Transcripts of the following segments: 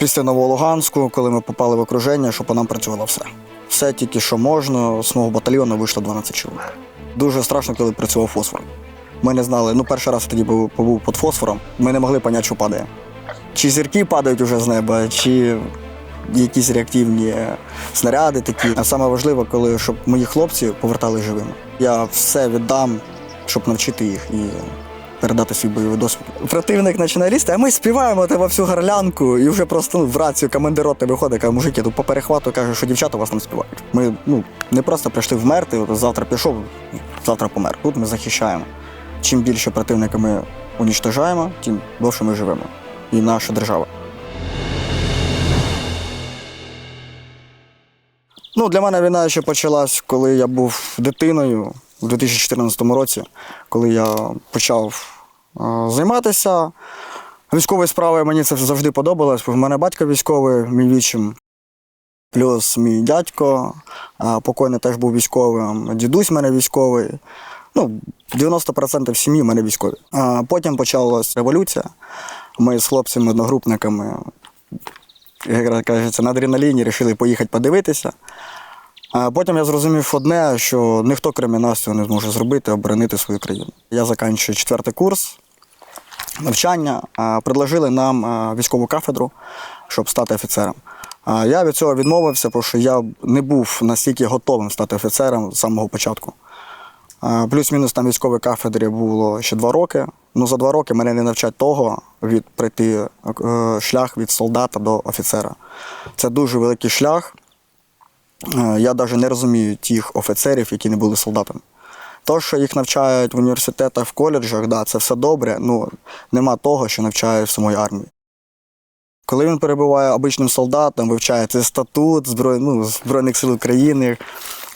Після Новолуганську, коли ми попали в окруження, що по нам працювало все. Все тільки, що можна, з мого батальйону вийшло 12 чоловік. Дуже страшно, коли працював фосфор. Ми не знали, ну перший раз тоді був, побув під фосфором, ми не могли поняти, що падає. Чи зірки падають уже з неба, чи якісь реактивні снаряди такі. А саме важливо, коли щоб мої хлопці повертали живими. Я все віддам, щоб навчити їх і передати свій бойовий досвід. Противник починає лізти, а ми співаємо тебе всю горлянку, і вже просто ну, в рацію командир роти виходить, каже, мужики, тут по перехвату каже, що дівчата вас там співають. Ми ну, не просто прийшли вмерти, завтра пішов, завтра помер. Тут ми захищаємо. Чим більше противника ми унічтожаємо, тим довше ми живемо. І наша держава. Ну, для мене війна ще почалась, коли я був дитиною у 2014 році, коли я почав е, займатися військовою справою. Мені це завжди подобалось. В мене батько військовий, мій вічим. Плюс мій дядько е, покойний теж був військовим, дідусь в мене військовий. Ну, 90% сім'ї в мене військові. А потім почалась революція. Ми з хлопцями-одногрупниками, як кажеться, на адреналіні вирішили поїхати подивитися. А потім я зрозумів одне, що ніхто крім нас цього не зможе зробити, оборонити свою країну. Я закінчую четвертий курс навчання, предложили нам військову кафедру, щоб стати офіцером. Я від цього відмовився, тому що я не був настільки готовим стати офіцером з самого початку. Плюс-мінус там військовій кафедрі було ще два роки. Ну за два роки мене не навчать того від пройти е, шлях від солдата до офіцера. Це дуже великий шлях. Е, Я навіть не розумію тих офіцерів, які не були солдатами. То, що їх навчають в університетах, в коледжах, да, це все добре, ну нема того, що навчають в самої армії. Коли він перебуває обичним солдатом, вивчає цей статут Зброй, ну, Збройних сил України,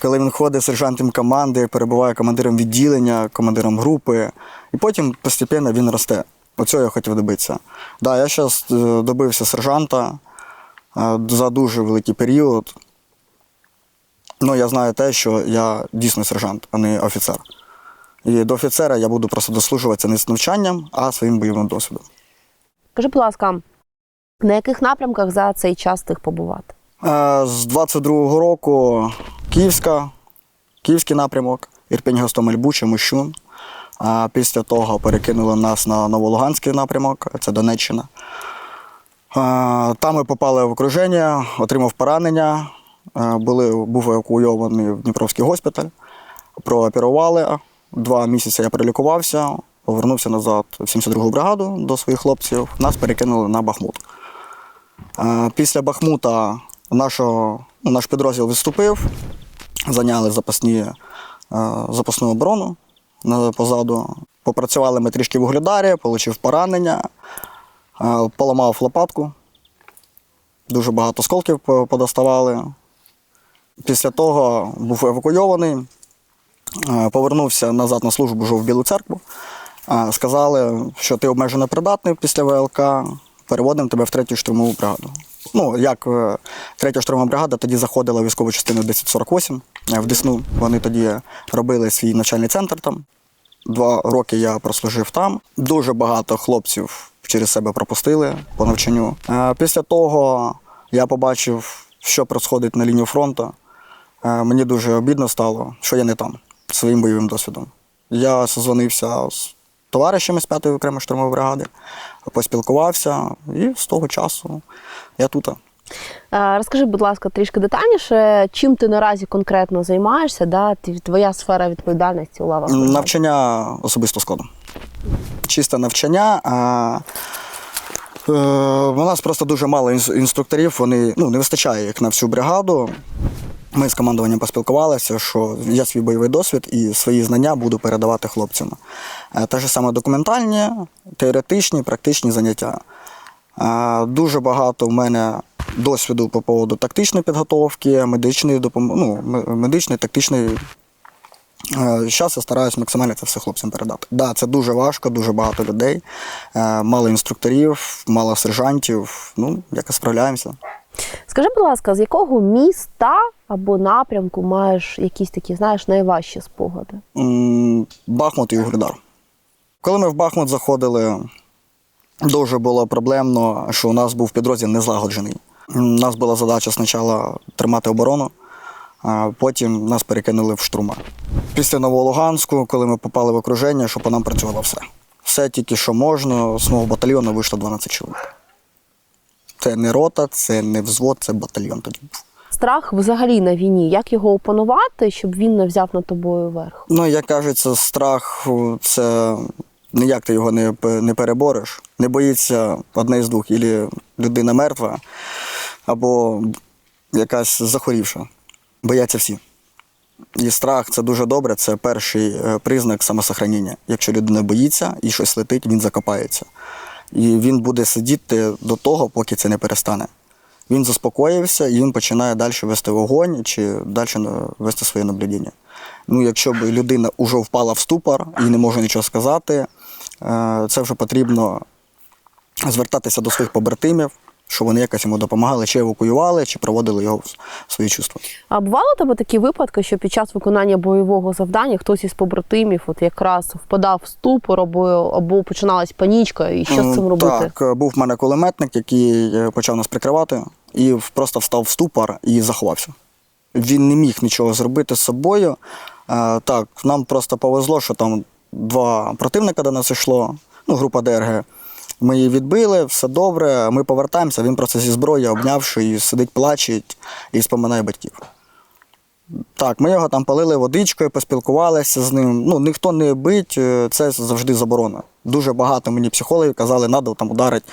коли він ходить сержантом команди, перебуває командиром відділення, командиром групи, і потім постепенно він росте. Оцього я хотів добитися. Да, я зараз добився сержанта е, за дуже великий період. Ну, я знаю те, що я дійсно сержант, а не офіцер. І до офіцера я буду просто дослужуватися не з навчанням, а своїм бойовим досвідом. Скажи, будь ласка, на яких напрямках за цей час встиг побувати? Е, З 22-го року Київська, Київський напрямок, Ірпінь, Гостомель, Буча, Мощун. А після того перекинули нас на Новолуганський напрямок, це Донеччина. Е, Там ми попали в окруження, отримав поранення, були, був евакуйований в Дніпровський госпіталь, прооперували. Два місяці я перелікувався, повернувся назад в 72-гу бригаду до своїх хлопців. Нас перекинули на Бахмут. Е, Після Бахмута нашого, ну, наш підрозділ відступив, зайняли запасні, е, запасну оборону позаду. Попрацювали ми трішки в Угледарі, отримав поранення, е, поламав лопатку. Дуже багато осколків подоставали. Після того був евакуйований, е, повернувся назад на службу вже в Білу церкву. Е, Сказали, що ти обмежено придатний після ВЛК, переводимо тебе в третю штурмову бригаду. Ну, як е, третя штурмова бригада тоді заходила в військову частину 1048 е, в Десну. Вони тоді робили свій навчальний центр там. Два роки я прослужив там. Дуже багато хлопців через себе пропустили по навчанню. Після того я побачив, що відбувається на лінії фронту. Е, Мені дуже обідно стало, що я не там своїм бойовим досвідом. Я созвонився з товаришами з 5-ї окремої штурмової бригади, поспілкувався, і з того часу я тут. Е, Розкажи, будь ласка, трішки детальніше, чим ти наразі конкретно займаєшся, да? твоя сфера відповідальності у лавах? Навчання особисто складом. Чисте навчання. А, е, у нас просто дуже мало інструкторів, вони ну, не вистачає їх на всю бригаду. Ми з командуванням поспілкувалися, що я свій бойовий досвід і свої знання буду передавати хлопцям. Е, Те ж саме документальні, теоретичні, практичні заняття. Е, Дуже багато в мене досвіду по поводу тактичної підготовки, медичної допомоги, ну, медичної, тактичної Зараз я стараюсь максимально це все хлопцям передати. Да, це дуже важко, дуже багато людей, е, мало інструкторів, мало сержантів. Ну, якось справляємося. Скажи, будь ласка, з якого міста або напрямку маєш якісь такі, знаєш, найважчі спогади? Бахмут і Угледар. Коли ми в Бахмут заходили, дуже було проблемно, що у нас був підрозділ незлагоджений. У нас була задача спочатку тримати оборону, а потім нас перекинули в штурма. Після Новолуганську, коли ми попали в окруження, що по нам працювало все. Все тільки що можна, з мого батальйону вийшло 12 чоловік. Це не рота, це не взвод, це батальйон тоді був. Страх взагалі на війні. Як його опанувати, щоб він не взяв над тобою верх? Ну, як кажеться, страх це ніяк ти його не, не перебореш. Не боїться одне з двох, або людина мертва, або якась захворівша. Бояться всі. І страх це дуже добре, це перший е, признак самосохранення. Якщо людина боїться і щось летить, він закопається. І він буде сидіти до того, поки це не перестане. Він заспокоївся і він починає далі вести вогонь чи далі вести своє наблюдіння. Ну, якщо б людина вже впала в ступор і не може нічого сказати, е, це вже потрібно звертатися до своїх побратимів, щоб вони якось йому допомагали, чи евакуювали, чи проводили його в свої чувства. А бували тебе такі випадки, що під час виконання бойового завдання хтось із побратимів от якраз впадав в ступор або, або починалась панічка, і що з цим робити? Так, е, був в мене кулеметник, який е, почав нас прикривати, і просто встав в ступор і заховався. Він не міг нічого зробити з собою. Е, Так, нам просто повезло, що там два противника до нас йшло, ну, група ДРГ. Ми її відбили, все добре. Ми повертаємося, він просто зі зброї обнявши і сидить, плаче і споминає батьків. Так, ми його там полили водичкою, поспілкувалися з ним. Ну, ніхто не бить, е, це завжди заборона. Дуже багато мені психологів казали, треба там ударити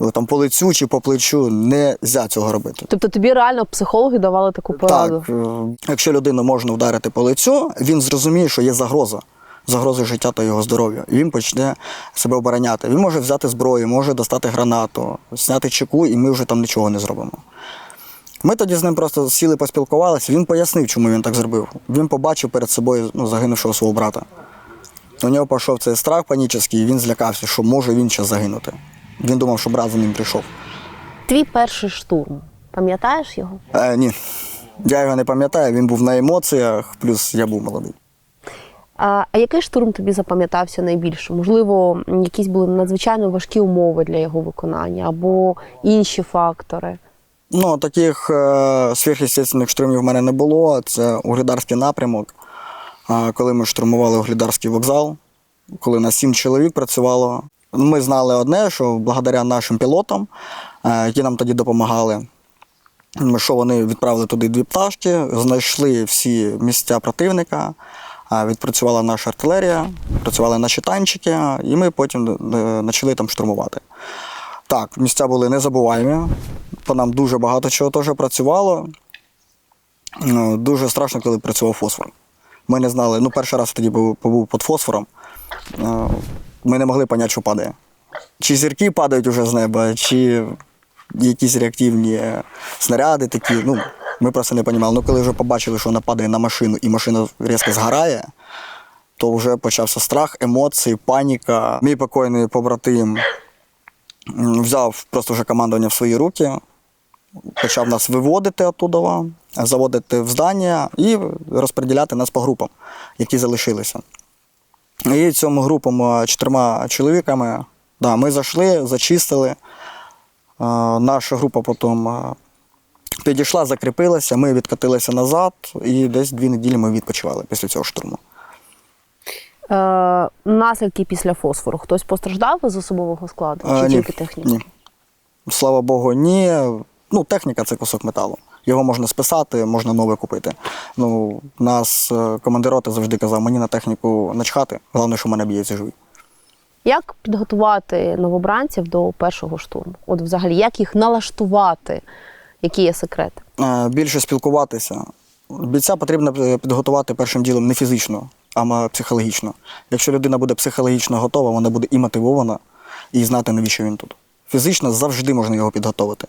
е, там, по лицю чи по плечу. Не можна цього робити. Тобто тобі реально психологи давали таку пораду? Так, е, якщо людину можна вдарити по лицю, він зрозуміє, що є загроза. Загроза життя та його здоров'я. І він почне себе обороняти. Він може взяти зброю, може достати гранату, зняти чеку, і ми вже там нічого не зробимо. Ми тоді з ним просто сіли, поспілкувалися. Він пояснив, чому він так зробив. Він побачив перед собою ну, загинувшого свого брата. У нього пішов цей страх панічний, і він злякався, що може він ще загинути. Він думав, що брат за ним прийшов. Твій перший штурм. Пам'ятаєш його? Е, ні, я його не пам'ятаю, він був на емоціях, плюс я був молодий. А, який штурм тобі запам'ятався найбільше? Можливо, якісь були надзвичайно важкі умови для його виконання або інші фактори. Ну, таких е, сверхъестественних штурмів в мене не було. Це угледарський напрямок. Е, коли ми штурмували угледарський вокзал, коли нас сім чоловік працювало. Ми знали одне, що благодаря нашим пілотам, е, які нам тоді допомагали, що вони відправили туди дві пташки, знайшли всі місця противника, відпрацювала наша артилерія, працювали наші танчики, і ми потім е, почали там штурмувати. Так, місця були незабуваємі. По нам дуже багато чого теж працювало. Ну, Дуже страшно, коли працював фосфор. Ми не знали, ну, перший раз тоді був- побув під фосфором. е, Ми не могли поняти, що падає. Чи зірки падають уже з неба, чи якісь реактивні е, снаряди такі. Ну, ми просто не розуміли. Ну, коли вже побачили, що вона падає на машину і машина різко згорає, то вже почався страх, емоції, паніка. Мій покойний побратим взяв просто вже командування в свої руки, почав нас виводити оттуда, заводити в здання і розподіляти нас по групам, які залишилися. І цьому групам е, чотирма чоловіками да, ми зайшли, зачистили. Е, Наша група потім е, підійшла, закріпилася, ми відкатилися назад, і десь дві неділі ми відпочивали після цього штурму. Е, наслідки після фосфору. Хтось постраждав із особового складу? Чи Е, ні, тільки техніка? Ні. Слава Богу, ні. Ну, техніка це кусок металу. Його можна списати, можна нове купити. Ну, нас е, командир роти завжди казав, мені на техніку начхати, головне, що в мене б'ється живий. Як підготувати новобранців до першого штурму? От взагалі, як їх налаштувати? Які є секрети? Е, Більше спілкуватися. Бійця потрібно е, підготувати першим ділом не фізично, а психологічно. Якщо людина буде психологічно готова, вона буде і мотивована, і знати, навіщо він тут. Фізично завжди можна його підготовити.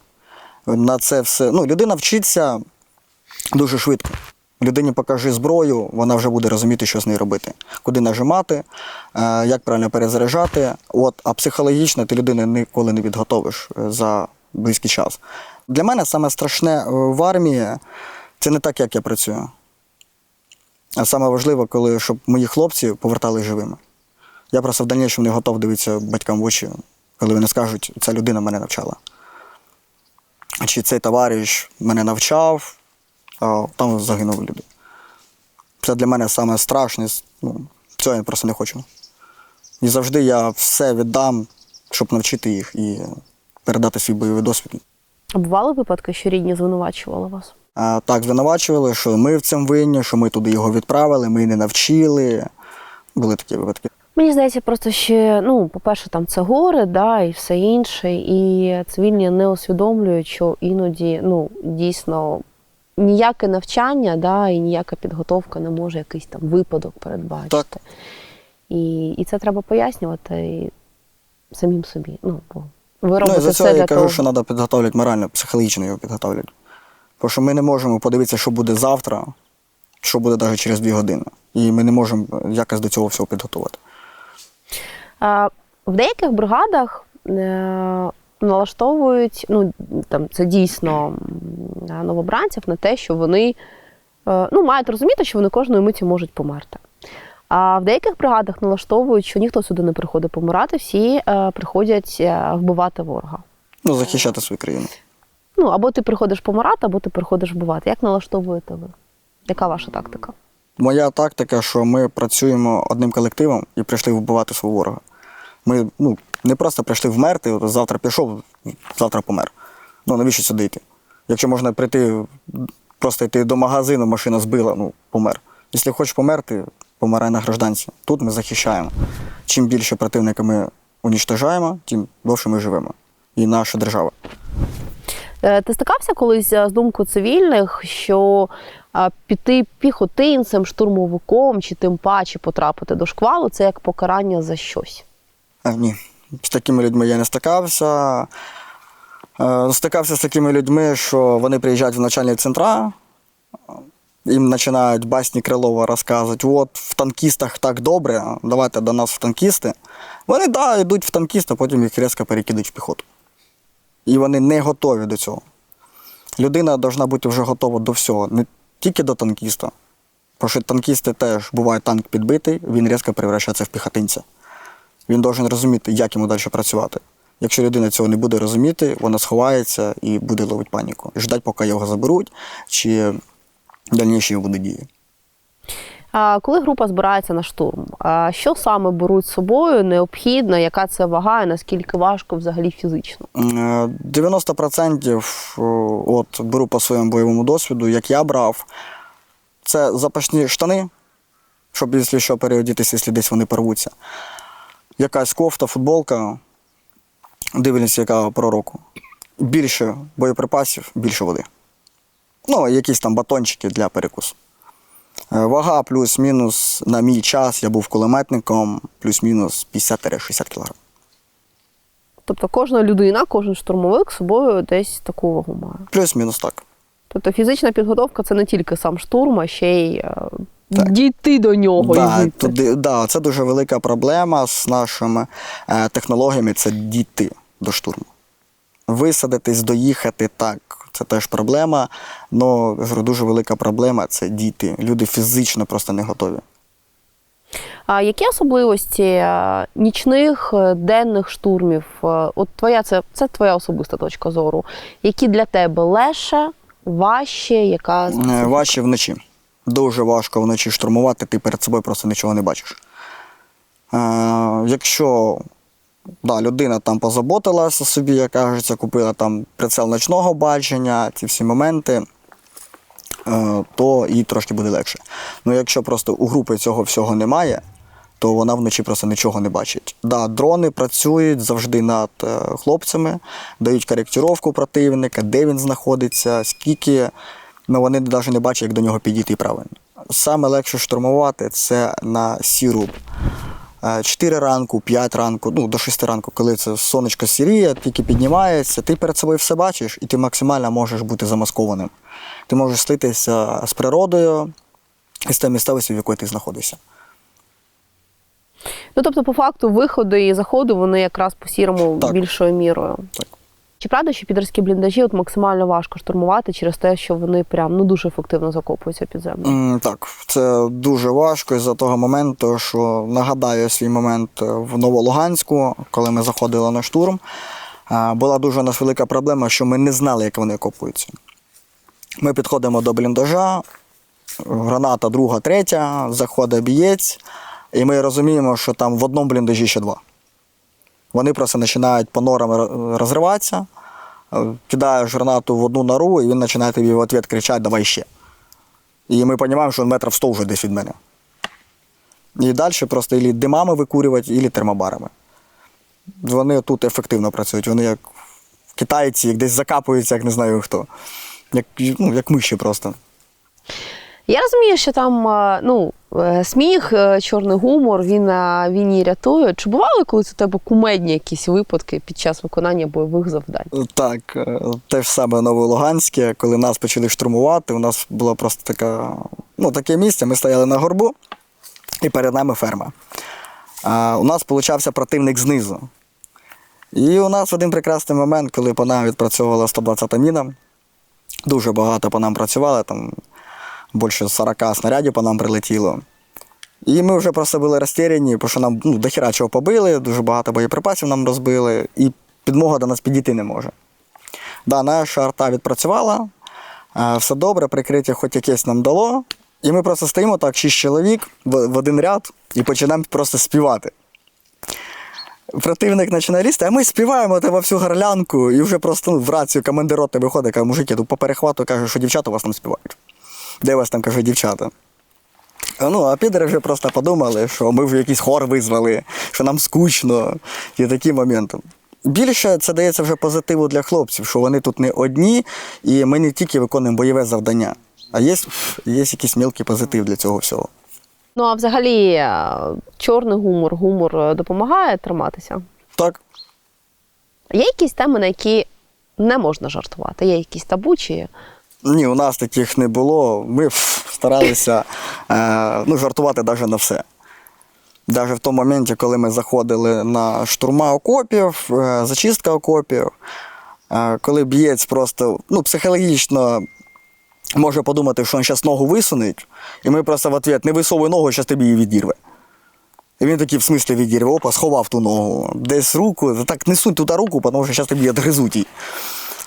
На це все. Ну, людина вчиться дуже швидко. Людині покажи зброю, вона вже буде розуміти, що з нею робити, куди нажимати, е, як правильно перезаряджати. От, а психологічно ти людину ніколи не підготовиш за близький час. Для мене саме страшне е, в армії це не так, як я працюю. А саме важливо, коли щоб мої хлопці повертали живими. Я просто в дальнішому не готов дивитися батькам в очі, коли вони скажуть, ця людина мене навчала. Чи цей товариш мене навчав, а там загинули люди. Це для мене саме страшне. Ну, цього я просто не хочу. І завжди я все віддам, щоб навчити їх і передати свій бойовий досвід. А бували випадки, що рідні звинувачували вас? А, так, звинувачували, що ми в цьому винні, що ми туди його відправили, ми не навчили. Були такі випадки. Мені здається, просто ще, ну, по-перше, там це горе, да, і все інше, і цивільні не усвідомлюють, що іноді ну, дійсно ніяке навчання да, і ніяка підготовка не може якийсь там випадок передбачити. Так. І, і це треба пояснювати і самим собі. Ну, бо ви Ну, за цього я для кажу, того. що треба підготовлювати морально, психологічно його підготовлювати. Бо що ми не можемо подивитися, що буде завтра, що буде навіть через дві години. І ми не можемо якось до цього всього підготувати. А, В деяких бригадах е, налаштовують, ну там це дійсно новобранців на те, що вони е, ну, мають розуміти, що вони кожної миті можуть померти. А в деяких бригадах налаштовують, що ніхто сюди не приходить помирати, всі е, приходять е, вбивати ворога. Ну, захищати свою країну. Ну, або ти приходиш помирати, або ти приходиш вбивати. Як налаштовуєте ви? Яка ваша тактика? Моя тактика, що ми працюємо одним колективом і прийшли вбивати свого ворога. Ми ну, не просто прийшли вмерти, от завтра пішов, завтра помер. Ну навіщо сюди йти? Якщо можна прийти, просто йти до магазину, машина збила, ну, помер. Якщо хочеш померти, помирай на гражданці. Тут ми захищаємо. Чим більше противника ми унічтожаємо, тим довше ми живемо. І наша держава. Е, Ти стикався колись е, з думкою цивільних, що е, піти піхотинцем, штурмовиком чи тим паче потрапити до шквалу це як покарання за щось? А, ні, з такими людьми я не стикався. Стикався з такими людьми, що вони приїжджають в начальні центра, їм починають басні Крилова розказувати, от в танкістах так добре, давайте до нас в танкісти. Вони да, йдуть в танкісти, потім їх різко перекидуть в піхоту. І вони не готові до цього. Людина повинна бути вже готова до всього, не тільки до танкіста. Бо що танкісти теж буває танк підбитий, він різко перевращається в піхотинця. Він має розуміти, як йому далі працювати. Якщо людина цього не буде розуміти, вона сховається і буде ловити паніку. І ждать, поки його заберуть, чи дальніші його дії. А коли група збирається на штурм, що саме беруть з собою, необхідно, яка це вага і наскільки важко взагалі фізично? Е, 90% от, беру по своєму бойовому досвіду, як я брав, це запашні штани, щоб, якщо що, переодітися, якщо десь вони порвуться. Якась кофта, футболка, дивлюсь, яка пророку. Більше боєприпасів, більше води. Ну, якісь там батончики для перекусу. Е, Вага плюс-мінус на мій час, я був кулеметником, плюс-мінус 50-60 кг. Тобто кожна людина, кожен штурмовик з собою десь таку вагу має. Плюс-мінус так. Тобто фізична підготовка це не тільки сам штурм, а ще й е, Так. дійти до нього Да, вийти. туди, да, це дуже велика проблема з нашими е, технологіями це дійти до штурму. Висадитись, доїхати так, це теж проблема. Але дуже велика проблема це дійти. Люди фізично просто не готові. А які особливості е, нічних е, денних штурмів? е, От твоя це, це твоя особиста точка зору. Які для тебе легше, важче, яка. Важче вночі. Дуже важко вночі штурмувати, ти перед собою просто нічого не бачиш. Якщо да, людина там позаботилася собі, як кажеться, купила там прицел ночного бачення, ці всі моменти, е, то їй трошки буде легше. Ну якщо просто у групи цього всього немає, то вона вночі просто нічого не бачить. Да, дрони працюють завжди над е, хлопцями, дають коректировку противника, де він знаходиться, скільки, ну вони навіть не бачать, як до нього підійти правильно. Саме легше штурмувати це на сіру. 4 ранку, 5 ранку, ну до 6 ранку, коли це сонечко сіріє, тільки піднімається, ти перед собою все бачиш і ти максимально можеш бути замаскованим. Ти можеш слитися з природою і з тим місцевістю, в якій ти знаходишся. Ну тобто, по факту, виходи і заходи вони якраз по сірому Так. більшою мірою. Так. Чи правда, що підерські бліндажі от максимально важко штурмувати через те, що вони прям ну дуже ефективно закопуються під землю? М, Так, це дуже важко із-за того моменту, що нагадаю свій момент е, в Новолуганську, коли ми заходили на штурм. Була дуже у нас велика проблема, що ми не знали, як вони копуються. Ми підходимо до бліндажа, граната друга, третя, заходить бієць, і ми розуміємо, що там в одному бліндажі ще два. Вони просто починають по норам розриватися, е, кидаєш гранату в одну нору, і він починає тобі в ответ кричати Давай ще. І ми розуміємо, що він метрів 100 вже десь від мене. І далі просто ілі димами викурювати, ілі термобарами. Вони тут ефективно працюють. Вони як китайці, як десь закапуються, як не знаю хто. Як, ну, як миші просто. Я розумію, що там е, ну, сміх, е, чорний гумор, він на війні рятує. Чи бували колись у тебе кумедні якісь випадки під час виконання бойових завдань? Так, е, те ж саме Новолуганське, коли нас почали штурмувати, у нас було просто така, ну, таке місце, ми стояли на горбу, і перед нами ферма. А у нас получався противник знизу. І у нас в один прекрасний момент, коли по нам відпрацьовувала 120-та міна, дуже багато по нам працювали, там більше 40 снарядів по нам прилетіло. І ми вже просто були розтеряні, бо що нам ну, дохіра чого побили, дуже багато боєприпасів нам розбили, і підмога до нас підійти не може. Да, наша арта відпрацювала, е, все добре, прикриття хоч якесь нам дало. І ми просто стоїмо так, шість чоловік в, один ряд і починаємо просто співати. Противник починає лізти, а ми співаємо тебе всю горлянку, і вже просто ну, в рацію командир роти виходить, каже, мужики, по перехвату каже, що дівчата у вас там співають. Де у вас там каже, дівчата? Ну, а підери вже просто подумали, що ми вже якийсь хор визвали, що нам скучно, і такі моменти. Більше це дається вже позитиву для хлопців, що вони тут не одні, і ми не тільки виконуємо бойове завдання, а є, є якийсь мілкий позитив для цього всього. Ну а взагалі, е, чорний гумор, гумор е, допомагає триматися. Так, Є якісь теми, на які не можна жартувати? Є якісь табу чи ні, у нас таких не було. Ми старалися е, ну, жартувати навіть на все. Навіть в тому моменті, коли ми заходили на штурма окопів, е, зачистка окопів, е, коли б'єць просто ну, психологічно може подумати, що він зараз ногу висунуть, і ми просто в ответ не висовуй ногу, зараз тобі її відірве. І він такий в смислі відірве, опа, сховав ту ногу. Десь руку, так не сунь туди руку, тому що зараз тобі відгризуть її.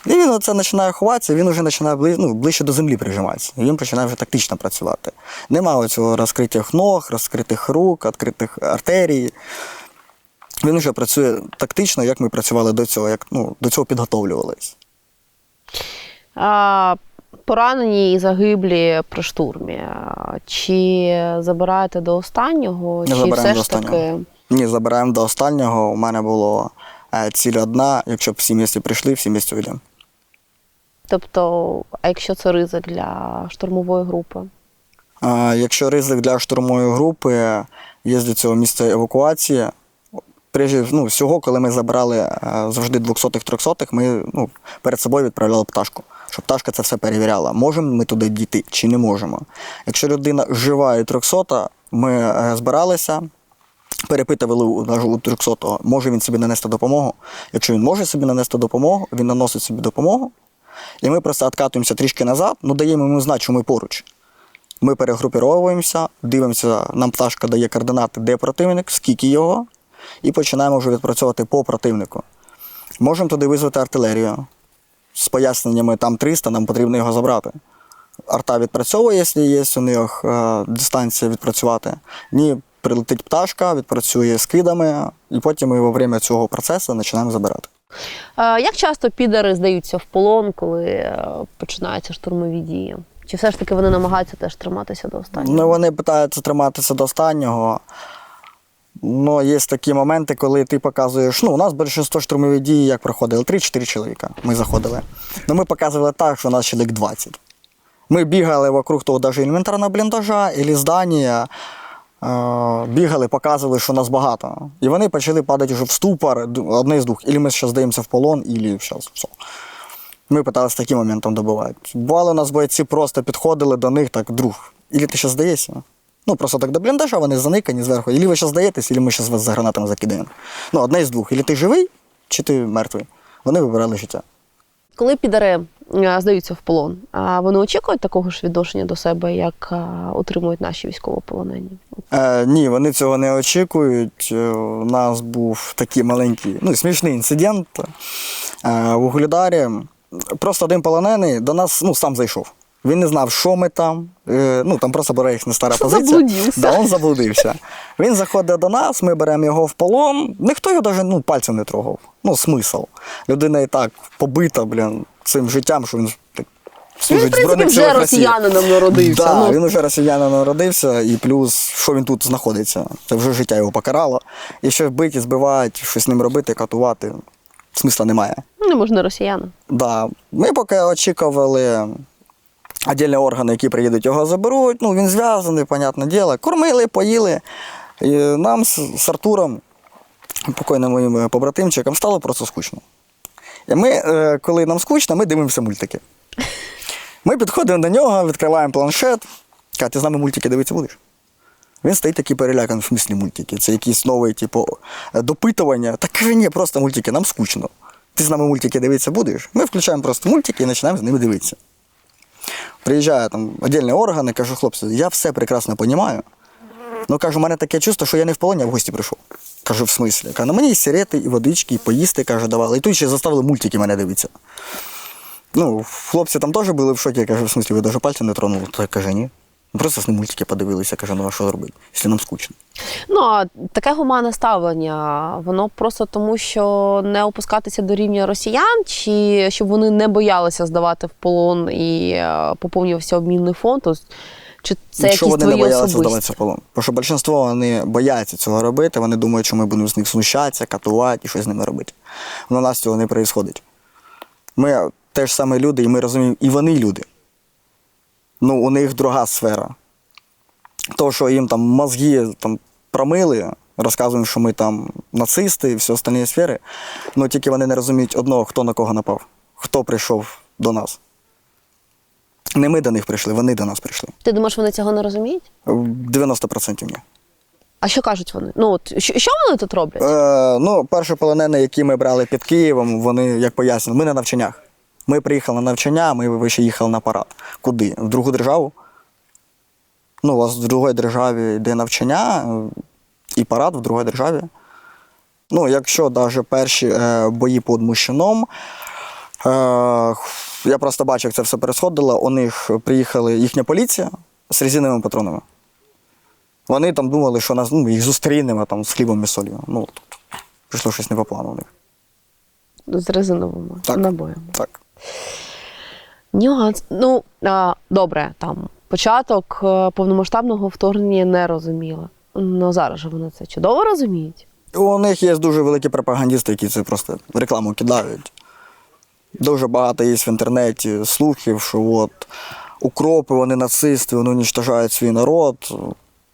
І він оце починає ховатися, він вже починає бли, ну, ближче до землі прижиматися. І він починає вже тактично працювати. Нема цього розкритих ног, розкритих рук, відкритих артерій. Він вже працює тактично, як ми працювали до цього, як ну, до цього підготовлювалися. а, поранені і загиблі при штурмі? Чи забираєте до останнього, Не чи все до ж таки. Ні, забираємо до останнього. У мене було е, ціль одна, якщо б всі місці прийшли, всі місці уйдемо. Тобто, а якщо це ризик для штурмової групи? А, Якщо ризик для штурмової групи, є для цього місце евакуації. Прежде ну, всього, коли ми забрали е, завжди 200-х, 300-х, ми ну, перед собою відправляли пташку, щоб пташка це все перевіряла. Можемо ми туди дійти чи не можемо. Якщо людина жива і 300, ми е, збиралися, перепитували у навіть у 300-го, може він собі нанести допомогу. Якщо він може собі нанести допомогу, він наносить собі допомогу. І ми просто відкатуємося трішки назад, ну даємо йому знати, що ми поруч. Ми перегрупіровуємося, дивимося, нам пташка дає координати, де противник, скільки його, і починаємо вже відпрацьовувати по противнику. Можемо туди визвати артилерію з поясненнями там 300, нам потрібно його забрати. Арта відпрацьовує, якщо є у них е, дистанція відпрацювати. Ні, прилетить пташка, відпрацює з кидами, і потім ми во время цього процесу починаємо забирати. Е, Як часто підари здаються в полон, коли е, починаються штурмові дії? Чи все ж таки вони намагаються теж триматися до останнього? Ну, вони питаються триматися до останнього. Ну, є такі моменти, коли ти показуєш. Ну, у нас більшість штурмові дії, як проходили, 3-4 чоловіка. Ми заходили. Ну, ми показували так, що у нас чоловік 20. Ми бігали вокруг того навіть інвентарного бліндажа і здання. Е, бігали, показували, що нас багато. І вони почали падати вже в ступор, одне з двох. Ілі ми зараз здаємося в полон, ілі зараз все. Ми питалися таким моментом добивати. Бували у нас бойці просто підходили до них так, друг, ілі ти зараз здаєшся? Ну, просто так до бліндажа, вони заникані зверху. Ілі ви зараз здаєтесь, ілі ми зараз вас за гранатами закидаємо. Ну, одне з двох. Ілі ти живий, чи ти мертвий. Вони вибирали життя. Коли підари здаються в полон, а вони очікують такого ж відношення до себе, як е, отримують наші військовополонені? Е, ні, вони цього не очікують. Е, У нас був такий маленький, ну, смішний інцидент е, в Угледарі. Просто один полонений до нас ну, сам зайшов. Він не знав, що ми там. Е, ну, там просто була їхня стара позиція. Заблудився. Да, він заблудився. Він заходить до нас, ми беремо його в полон. Ніхто його навіть ну, пальцем не трогав. Ну, смисл. Людина і так побита, блін, цим життям, що він так, служить в в принципі, Збройних вже силах Росії. росіянином народився. Да, ну. він вже росіянин народився, і плюс, що він тут знаходиться, це вже життя його покарало. І ще вбити, збивати, щось з ним робити, катувати, смисла немає. Не можна росіянин. Да. Ми поки очікували віддільні органи, які приїдуть, його заберуть. Ну, він зв'язаний, понятне діло. Кормили, поїли. І нам з, з Артуром, покойним моїм побратимчиком, стало просто скучно. Ми, е, коли нам скучно, ми дивимося мультики. Ми підходимо до нього, відкриваємо планшет. Каже, ти з нами мультики дивитися будеш? Він стоїть такий переляканий, в смислі мультики. Це якісь нові, типу, допитування. Так каже, ні, просто мультики, нам скучно. Ти з нами мультики дивитися будеш? Ми включаємо просто мультики і починаємо з ними дивитися. Приїжджає там віддільні органи, кажу, хлопці, я все прекрасно розумію. Ну, кажу, у мене таке чувство, що я не в полоні, а в гості прийшов. Кажу, в смислі? Кажу, ну мені і сирети, і водички, і поїсти, каже, давали. І тут ще заставили мультики мене дивитися. Ну, хлопці там теж були в шокі, я кажу, в смислі, ви навіть пальцем не тронули. То я каже, ні. Ну, Просто з ним мультики подивилися, каже, ну а що робити, якщо нам скучно. Ну, а таке гуманне ставлення, воно просто тому, що не опускатися до рівня росіян, чи щоб вони не боялися здавати в полон і е, поповнювався обмінний фонд, Тобто, чи це Якщо якісь вони не твої боялися особисті? здаватися в полон. Тому що більшість вони бояться цього робити, вони думають, що ми будемо з них знущатися, катувати і щось з ними робити. Но у нас цього не відбувається. Ми теж саме люди, і ми розуміємо, і вони люди. Ну, у них друга сфера. То, що їм там мозги там, промили, розказуємо, що ми там нацисти і всі остальні сфери, ну тільки вони не розуміють одного, хто на кого напав, хто прийшов до нас. Не ми до них прийшли, вони до нас прийшли. Ти думаєш, вони цього не розуміють? 90% ні. А що кажуть вони? Ну, от, що, що вони тут роблять? Е, ну, перші полонені, які ми брали під Києвом, вони як пояснювали, ми на навчаннях. Ми приїхали на навчання, ми вище їхали на парад. Куди? В другу державу. Ну, у вас в другій державі йде навчання е, і парад в другій державі. Ну, якщо навіть перші е, бої під Мущином, е, я просто бачив, як це все пересходило. У них приїхала їхня поліція з резиновими патронами. Вони там думали, що нас ну, їх зустрінемо там з хлібом і солью. Ну, тут пішло щось не по плану у них. З резиновими Так. набоями. Так. Нюанс. Ну, а, добре, там початок е, повномасштабного вторгнення не розуміли. Ну зараз же вони це чудово розуміють. У них є дуже великі пропагандисти, які це просто рекламу кидають. Дуже багато є в інтернеті слухів, що от укропи, вони нацисти, вони уничтожають свій народ.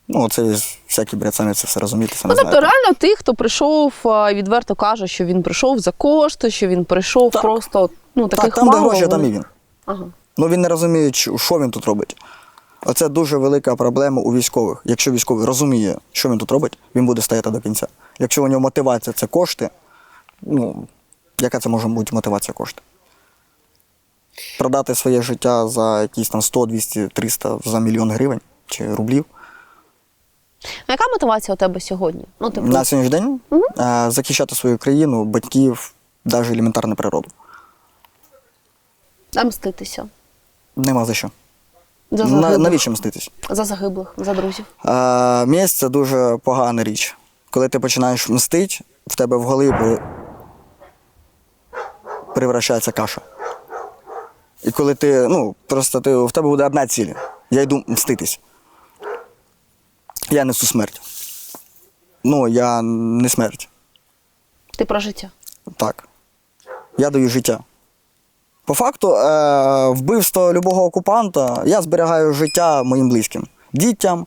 Ну, це всякі бред, самі це все розумієте, самі Ну, тобто, знаєте. реально, тих, хто прийшов, відверто каже, що він прийшов за кошти, що він прийшов Так. просто ну, таких Так, там, де мало. гроші, там і він. Ага. Ну він не розуміє, що він тут робить. Оце дуже велика проблема у військових. Якщо військовий розуміє, що він тут робить, він буде стояти до кінця. Якщо у нього мотивація це кошти, ну, яка це може бути мотивація кошти? Продати своє життя за якісь там 100, 200, 300 за мільйон гривень чи рублів. А яка мотивація у тебе сьогодні? Ну, типу, На сьогоднішній день е, захищати свою країну, батьків, навіть елементарну природу. а мститися. Нема за що. За На, навіщо мститись? за загиблих, за друзів. Е, Месть це дуже погана річ. Коли ти починаєш мстити, в тебе в голові перевращається каша. І коли ти, ну, просто ти, в тебе буде одна ціль. Я йду мститись. Я несу смерть. Ну, я не смерть. Ти про життя. Так. Я даю життя. По факту, е, вбивство любого окупанта я зберігаю життя моїм близьким, дітям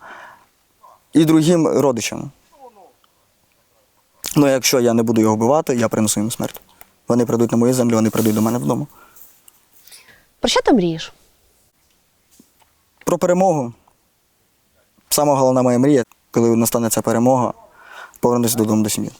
і другим родичам. Ну, якщо я не буду його вбивати, я принесу їм смерть. Вони прийдуть на мою землю, вони прийдуть до мене вдома. Про що ти мрієш? Про перемогу. Сама головна моя мрія, коли настане ця перемога, повернутися додому до сім'ї.